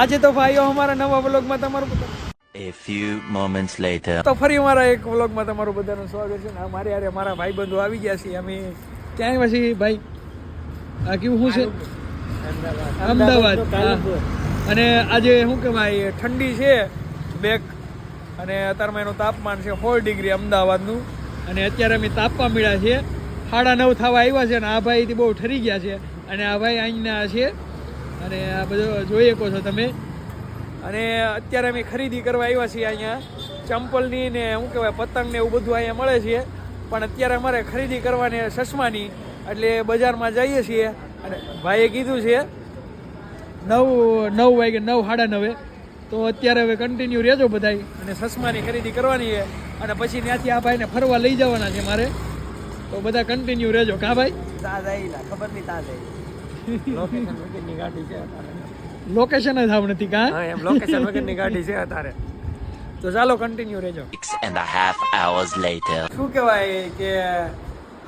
આજે તો ભાઈઓ અમારા નવા વ્લોગમાં તમારું A few moments later. તો ફરી અમારા એક વ્લોગમાં તમારું બધાનું સ્વાગત છે ને આ મારે યારે મારા ભાઈ બંધુ આવી ગયા છે. અમે ક્યાં આવ્યા છીએ ભાઈ? આ કેવું શું છે? અમદાવાદ. અને આજે શું કહેવાય ઠંડી છે બેક. અને અત્યારમાં એનું તાપમાન છે ફોર ડિગ્રી અમદાવાદનું. અને અત્યારે અમે તાપવા મળ્યા છીએ. સાડા નવ થવા આવ્યા છે અને આ ભાઈથી બહુ ઠરી ગયા છે. અને આ ભાઈ અહીંના છે. અને આ બધો જોઈ શકો છો તમે. અને અત્યારે અમે ખરીદી કરવા આવ્યા છીએ અહીંયા. ચંપલની ને શું કહેવાય પતંગ ને એવું બધું અહીંયા મળે છે. પણ અત્યારે અમારે ખરીદી કરવાની ચશ્માની. એટલે બજારમાં જઈએ છીએ. અને ભાઈએ કીધું છે નવ નવ વાગે નવ સાડા નવે. તો અત્યારે હવે કન્ટિન્યુ રહેજો બધાય. અને ચશ્માની ખરીદી કરવાની છે. અને પછી ત્યાંથી આ ભાઈને ફરવા લઈ જવાના છે મારે. તો બધા કન્ટિન્યુ રહેજો. કા ભાઈ? ખબર નહીં તા જાય લોકેશન વગરની ગાડી છે લોકેશન જ આવ નથી કા? હા એમ લોકેશન વગરની ગાડી છે અત્યારે. તો ચાલો કન્ટિન્યુ રહેજો Six and a half hours later. શું કહેવાય કે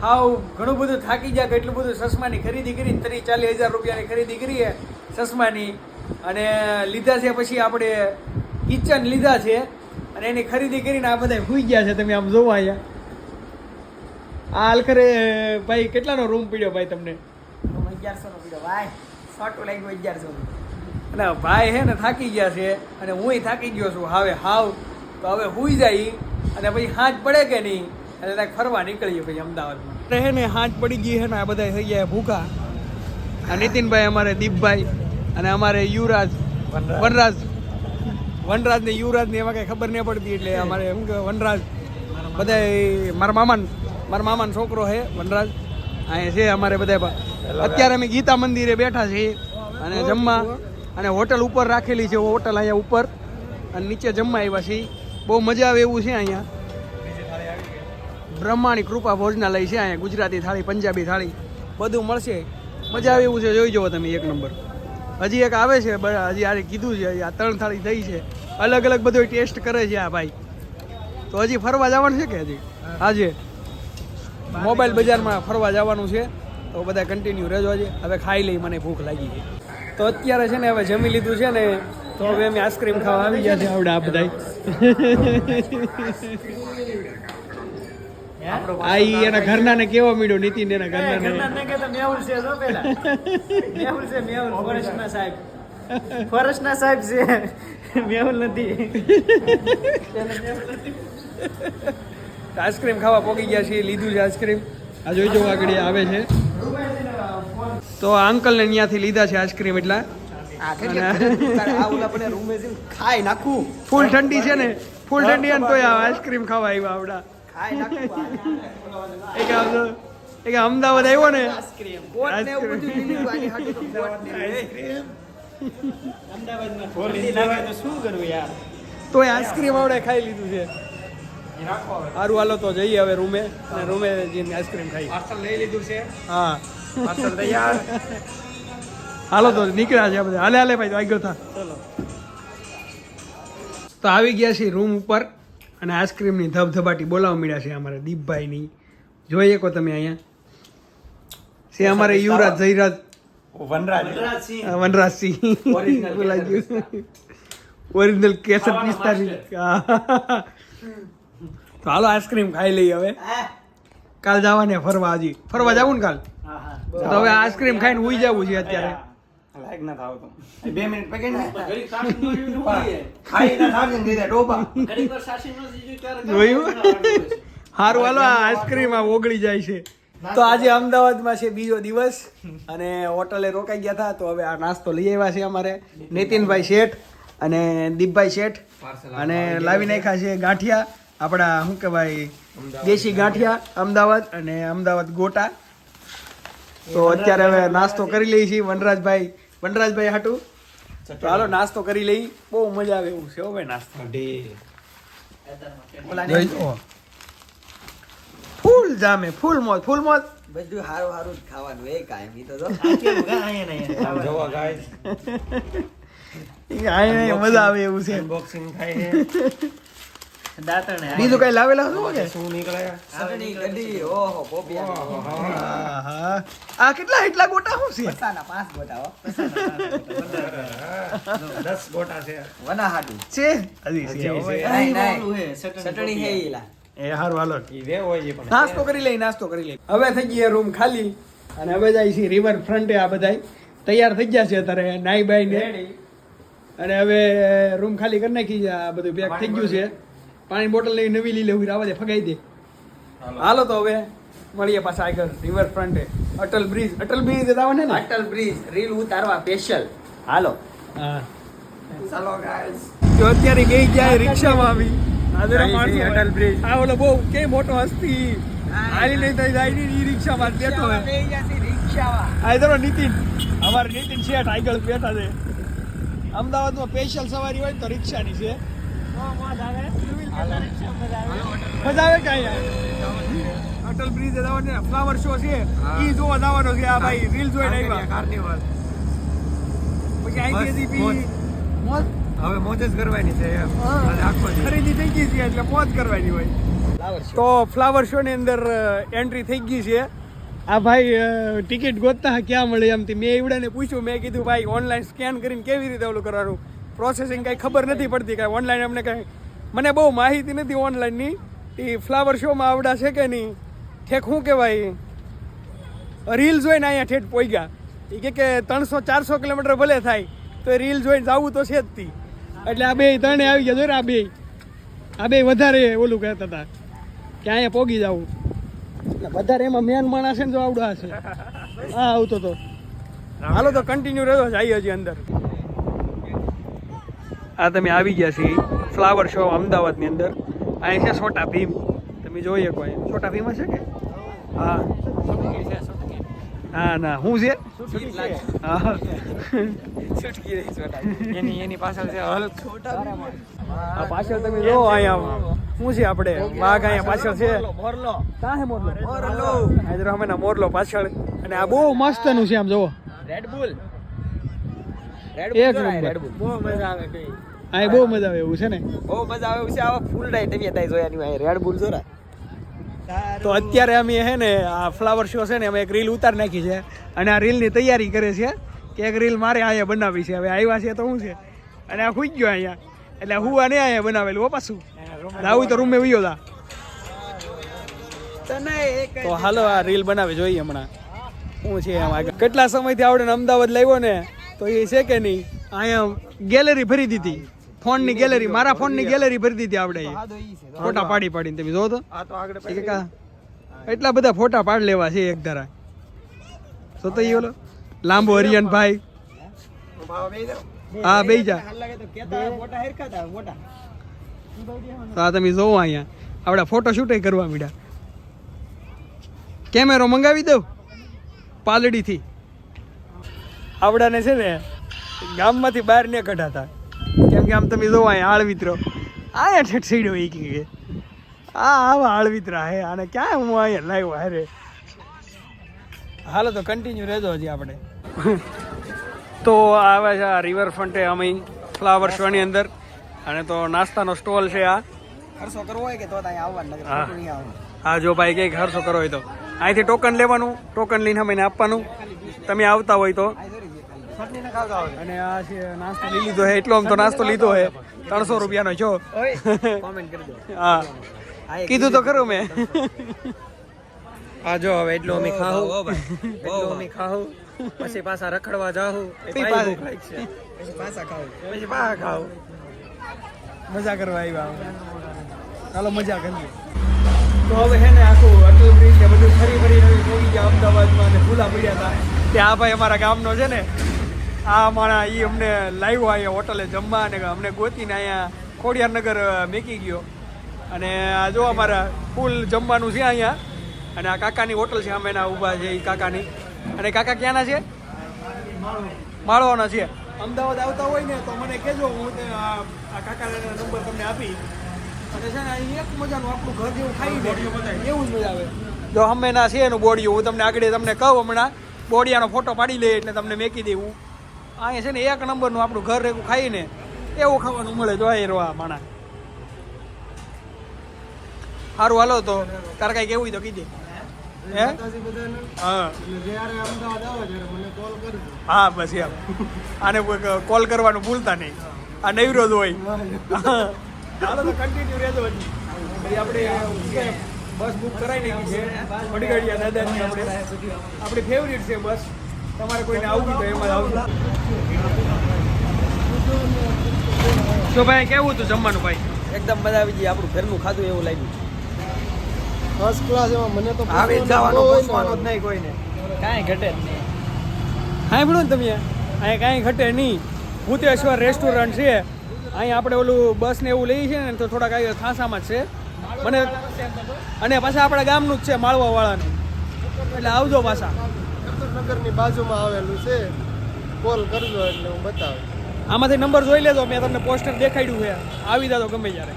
હાવ ઘણું બધું થાકી જાય કે એટલું બધું સસમાની ખરીદી કરી ત્રીસ ચાલીસ હજાર રૂપિયાની ખરીદી કરીએ સસમાની. અને લીધા છે પછી આપણે કિચન લીધા છે. અને એની ખરીદી કરીને આ બધા ભૂઈ ગયા છે તમે આમ જોવા અહીંયા. આ આલખરે ભાઈ કેટલાનો રૂમ પીડ્યો ભાઈ તમને? અગિયારસો નો પીડો ભાઈ સોટું લાગ્યું અગિયારસો અને ભાઈ હે ને થાકી ગયા છે અને હુંય થાકી ગયો છું હવે હાવ. તો હવે હુઈ જાય અને પછી હાથ પડે કે નહીં? એટલે ત્યાં ફરવા નીકળીએ પછી અમદાવાદમાં. હે ને હાથ પડી ગઈ હે ને આ બધા થઈ ગયા ભૂખા. આ નીતિનભાઈ અમારે દીપભાઈ અને અમારે યુવરાજ. વનરાજ. વનરાજ. ને યુવરાજ ને એમાં કઈ ખબર નહીં પડતી એટલે અમારે એમ કે વનરાજ બધા મારા મામાન મારા મામાનો છોકરો છે વનરાજ. અહીંયા છે અમારે બધા અત્યારે અમે ગીતા મંદિરે બેઠા છીએ અને જમવા. અને હોટલ ઉપર રાખેલી છે હોટલ અહીંયા ઉપર. અને નીચે જમવા આવ્યા છીએ. બહુ મજા આવે એવું છે અહીંયા. બ્રહ્માણી કૃપા ભોજનાલય છે અહીંયા ગુજરાતી થાળી પંજાબી થાળી. બધું મળશે. મજા આવે એવું છે. જોઈ જુઓ તમે એક નંબર. હજી એક આવે છે હજી આરે કીધું છે આ ત્રણ થાળી થઈ છે. અલગ અલગ બધો ટેસ્ટ કરે છે આ ભાઈ. તો હજી ફરવા જવાનું છે કે હજી? આજે? મોબાઈલ બજારમાં ફરવા જવાનું છે. તો બધા કન્ટિન્યુ રહેજો છે હવે ખાઈ લઈ મને ભૂખ લાગી છે. તો અત્યારે છે ને હવે જમી લીધું છે ને તો હવે અમે આઈસ્ક્રીમ ખાવા આવી ગયા છે. આવડે આ બધા આ એના ઘરના ને કેવો મીડો નીતિન એના ઘરના ને મેહુલ છે જો પેલા. મેહુલ છે મેહુલ. ફોરેસ્ટના સાહેબ. ફોરેસ્ટના સાહેબ છે. મેહુલ નથી. આઈસ્ક્રીમ ખાવા પોગી ગયા છીએ લીધું છે આઈસ્ક્રીમ આ જોઈ જો આગળ આવે છે. તો આ અંકલને અહીંયાથી લીધા છે આઈસ્ક્રીમ એટલા. આ કેટલી આ ઓલા પણ રૂમે જઈને ખાઈ નાખું. ફૂલ ઠંડી છે ને? ફૂલ ઠંડી અને તોય આઈસ્ક્રીમ ખાવા આવ્યા આવડા. એક આવજો એક અમદાવાદ આવ્યો ને? તો આઈસ્ક્રીમ? આવડે ખાઈ લીધું છે. સારું હાલો તો જઈએ હવે રૂમે. રૂમે જઈને આઈસ્ક્રીમ ખાઈ. પાર્સલ લઈ લીધું છે? હા. પાર્સલ તૈયાર હાલો તો નીકળ્યા છે બધા હાલે હાલે ભાઈ તો થા. તો આવી ગયા છીએ રૂમ ઉપર અને આઈસ્ક્રીમની ધબધબાટી બોલાવવા મળ્યા છે અમારે દીપભાઈની. જોઈએ કો તમે અહીંયા. છે અમારે યુવરાજ જયરાજ. વનરાજ. અ, વનરાજસિંહ બોલાઈ ગયું. ઓરિજિનલ કેસર પિસ્તાની તો હાલો આઈસ્ક્રીમ ખાઈ લઈએ હવે. કાલ જવાને ફરવા હજી. ફરવા જવું ને કાલ? તો હવે આઈસ્ક્રીમ ખાઈને ઉઈ જવું છે અત્યારે. લાઈક ના થાવ તો. બે મિનિટ પકડી ને. ખાઈ ના થાવ ને દીધા ડોબા જોયું? હારું હાલો આ આઈસ્ક્રીમ આ ઓગળી જાય છે. તો આજે અમદાવાદમાં છે બીજો દિવસ અને હોટલે રોકાઈ ગયા હતા તો હવે આ નાસ્તો લઈ આવ્યા છે અમારે. નીતિનભાઈ શેઠ અને દીપભાઈ શેઠ. અને લાવી નાખ્યા છે ગાંઠિયા. આપણા શું કહેવાય દેશી ગાંઠિયા અમદાવાદ અને અમદાવાદ ગોટા. તો અત્યારે હવે નાસ્તો કરી લઈએ છીએ વનરાજભાઈ. વનરાજભાઈ હાટું. ચાલો હાલો નાસ્તો કરી લઈ. બહુ મજા આવે એવું છે હો ભાઈ નાસ્તો. ફૂલ જામે ફૂલ મોજ ફૂલ મોજ. બધું હારું હારું ખાવાનું એ કાંઈ તો જો. જોવા ગાઈસ મજા આવે એવું છે. અનબોક્સિંગ થાય બીજું કઈ લાવેલા છો કે? શું નીકળે ચટણી કઢી ઓહો પોપિયા આહા. આ કેટલા એટલા ગોટા શું છે? પાંચ ગોટા દસ ગોટા છે. વના હાડું છે. ચટણી હે ઈલા. એ હારું હાલો. ઈ વે હોય પણ. નાસ્તો કરી લઈ નાસ્તો કરી લઈ. હવે થઈ ગઈ રૂમ ખાલી. અને હવે જાય છે રિવર ફ્રન્ટે આ બધાય. તૈયાર થઈ ગયા છે અત્યારે નાઈ બાઈ ને અને હવે રૂમ ખાલી કરી નાખી છે આ બધું પેક થઈ ગયું છે. પાણી બોટલ લઈ નવી લઈ લેવું આવા દે ફગાઈ દે. હાલો. તો હવે મળીએ પાછા આગળ રિવર ફ્રન્ટે અટલ બ્રિજ અટલ બ્રિજ જવાનું ને? અટલ બ્રિજ રીલ ઉતારવા સ્પેશિયલ હાલો. હા. ચાલો ગાઈસ જો અત્યારે ગઈ ગયા રિક્ષામાં આવી. આદરા માણસો અટલ બ્રિજ. આ ઓલો બહુ કે મોટો હસ્તી. હાલી લઈ થઈ જાય ની રિક્ષામાં બેઠો હે આ ઇધરો નીતિન. અમારે નીતિન છે ટાઈગર બેઠા છે. અમદાવાદમાં સ્પેશિયલ સવારી હોય તો રિક્ષાની છે. મજા આવે કે અટલ બ્રિજ જવાનું ને ફ્લાવર શો છે. ઈ જોવા જવાનો છે. આ ભાઈ રીલ જોઈને આવ્યા. કાર્નિવલ પછી આઈ ગઈ. મોજ. હવે મોજ જ કરવાની છે એમ. આખો ખરીદી થઈ ગઈ છે એટલે મોજ કરવાની હોય. તો ફ્લાવર શો ની અંદર એન્ટ્રી થઈ ગઈ છે. આ ભાઈ ટિકિટ ગોતતા ક્યાં મળે એમ મેં એવડાને પૂછ્યું. મેં કીધું ભાઈ ઓનલાઈન સ્કેન કરીને કેવી રીતે ઓલું કરવાનું? પ્રોસેસિંગ કાંઈ ખબર નથી પડતી, કાંઈ ઓનલાઈન અમને કાંઈ. મને બહુ માહિતી નથી ઓનલાઈનની એ ફ્લાવર શોમાં આવડા છે કે નહીં? ઠેક શું કહેવાય? રીલ જોઈને અહીંયા ઠેઠ પોગ્યા એ કે કે ત્રણસો, ચારસો કિલોમીટર ભલે થાય, તો એ રીલ જોઈને જવું તો છે જ તી. એટલે આ બે ત્રણે આવી ગયા જોઈએ આ બે આ બે વધારે ઓલું કહેતા હતા કે અહીંયા પોગી જવું એટલે વધારે એમાં મેન માણસ છે ને જો આવડા હશે. હા આવતો તો. હાલો તો કન્ટિન્યુ રહ્યો આવી હજી અંદર. આ તમે આવી ગયા છીએ ફ્લાવર શો અમદાવાદની અંદર. અહીં છે છોટા ભીમ. તમે જોઈ શકો અહીંયા છોટા ભીમ છે કે? હા. હા ના. હું છે? પાછળ છે આ પાછળ તમે જો અહીંયા. શું છે આપણે? વાઘ અહીંયા પાછળ છે. મોરલો કાં છે મોરલો? મોરલો. મોરલો પાછળ. અને આ બહુ મસ્તનું છે આમ જોવો રેડ એક નંબર. બહુ મજા આવે કઈ. અહીં બહુ મજા આવે એવું છે ને? બહુ મજા આવે એવું છે. આવા ફૂલ ડાઈ તમે તાઈ જોયા નહીં. રેડ બુલ જોરા તો અત્યારે અમે હે ને આ ફ્લાવર શો છે ને અમે એક રીલ ઉતાર નાખી છે. અને આ રીલની તૈયારી કરે છે. કે એક રીલ મારે અહીંયા બનાવી છે. હવે આવ્યા છે તો શું છે? અને આ ખુઈ ગયો અહીંયા. એટલે હું આને અહીંયા બનાવેલું હો પાછું. આવું તો રૂમે વયો તા તો હાલો આ રીલ બનાવી જોઈએ હમણાં. શું છે એમ આગળ? કેટલા સમયથી આવડે અમદાવાદ લાવ્યો ને તો એ છે કે નહીં? અહીંયા ગેલેરી ભરી દીધી. ફોનની ગેલેરી મારા ફોનની ગેલેરી ભરી દીધી આપણે. ફોટા પાડી પાડીને તમે જો તો. કે એટલા બધા ફોટા પાડ લેવા છે એક ધારા. તો તો ઈ ઓલો? લાંબો હરિયન ભાઈ. હા? બે જા. તો કેતા મોટા હેરખા હતા મોટા તો આ તમે જોવો અહીંયા. આપણે ફોટો શૂટ કરવા મીડ્યા કેમેરો મંગાવી દઉં? પાલડીથી. આવડાને છે ને ગામમાંથી બહાર ને કઢાતા. કેમ કે આમ તમે જોવો અહીંયા આળવિત્રો આયા ઠેઠ સીડો એ કે આ આવા આળવિત્રા હે આને ક્યાં હું અહીંયા લાવ્યો હારે? હાલો તો કન્ટિન્યુ રહેજો હજી આપણે. તો આવે છે આ રિવરફ્રન્ટે અમે ફ્લાવર શોની અંદર. અને તો નાસ્તાનો સ્ટોલ છે આ. ખર્ચો કરવો હોય કે તો હા. જો ભાઈ કંઈક ખર્ચો કરો હોય તો. અહીંથી ટોકન લેવાનું ટોકન લઈને અમે આપવાનું. તમે આવતા હોય તો. અને આ છે નાસ્તો લઈ લીધો હે એટલો આમ તો નાસ્તો લીધો હે. ત્રણસો રૂપિયાનો છો કોમેન્ટ કરી દો. હા. કીધું તો ખરું મેં. આ જો હવે એટલો અમે ખાવું એટલો અમે ખાવું પછી પાછા રખડવા જાહું. પછી પાછા- ખાવ. પછી પાછા ખાવું. મજા કરવા આવ્યા ચાલો મજા કરીએ. તો હવે છે ને આખું અટલ બ્રિજ ને બધું ફરી ફરી નવી પહોંચી ગયા અમદાવાદમાં ને ભૂલા પડ્યા હતા ત્યાં ભાઈ અમારા ગામનો છે ને આ માણા એ અમને લાવ્યો અહીંયા હોટલે જમવા અને અમને ગોતીને અહીંયા ખોડિયારનગર મેકી ગયો. અને આ જો અમારા ફૂલ જમવાનું છે અહીંયા. અને આ કાકાની હોટલ છે અમે એના ઊભા છે એ કાકાની. અને કાકા ક્યાંના છે? માળવાના છે. અમદાવાદ આવતા હોય ને તો મને કહેજો હું આ કાકાના નંબર તમને આપી. અને છે ને એક મજાનું આપણું ઘર જેવું ખાઈ બધાય એવું જ મજા આવે. જો અમે ના છે એનું બોડિયું હું તમને આગળ તમને કહું હમણાં. બોડિયાનો ફોટો પાડી લે એટલે તમને મેકી દેવું. અહીંયા છે ને એક નંબરનું આપણું ઘર રેગું ખાઈને એવું ખાવાનું મળે જો એ રોવા માણા. સારું હાલો તો. તારે કાંઈ કેવું તો કીધે હે? બસ એમ. આને કોલ કરવાનું ભૂલતા નહીં. આ નૈરો જ હોય. હાલો તો કન્ટિન્યુ રહેજો પછી આપણે બસ બુક કરાવી નાખી છે. મડીગાડિયા દાદાની આપણે. આપણી ફેવરિટ છે બસ તમારે કોઈને આવવું તો એમાં આવજો. તો ભાઈ કેવું હતું જમવાનું ભાઈ? એકદમ મજા આવી ગઈ. આપણું ઘરનું ખાધું એવું લાગ્યું. ફર્સ્ટ ક્લાસ એમાં મને તો આવી જવાનો પૂછવાનો જ નહીં કોઈને. કાંઈ ઘટે જ નહીં. સાંભળો ને તમે અહીંયા કાંઈ ઘટે નહીં. ભૂતેશ્વર રેસ્ટોરન્ટ છે. અહીંયા આપણે ઓલું બસ ને એવું લઈએ છીએ ને તો થોડાક આવી થાસામાં જ છે. મને અને પાછા આપણા ગામનું જ છે માળવા વાળાનું એટલે આવજો પાછા. નગરની બાજુમાં આવેલું છે. કોલ કરજો એટલે હું બતાવું. આમાંથી નંબર જોઈ લેજો, મેં તમને પોસ્ટર દેખાડ્યું છે. આવી જાતો ગમે ત્યારે.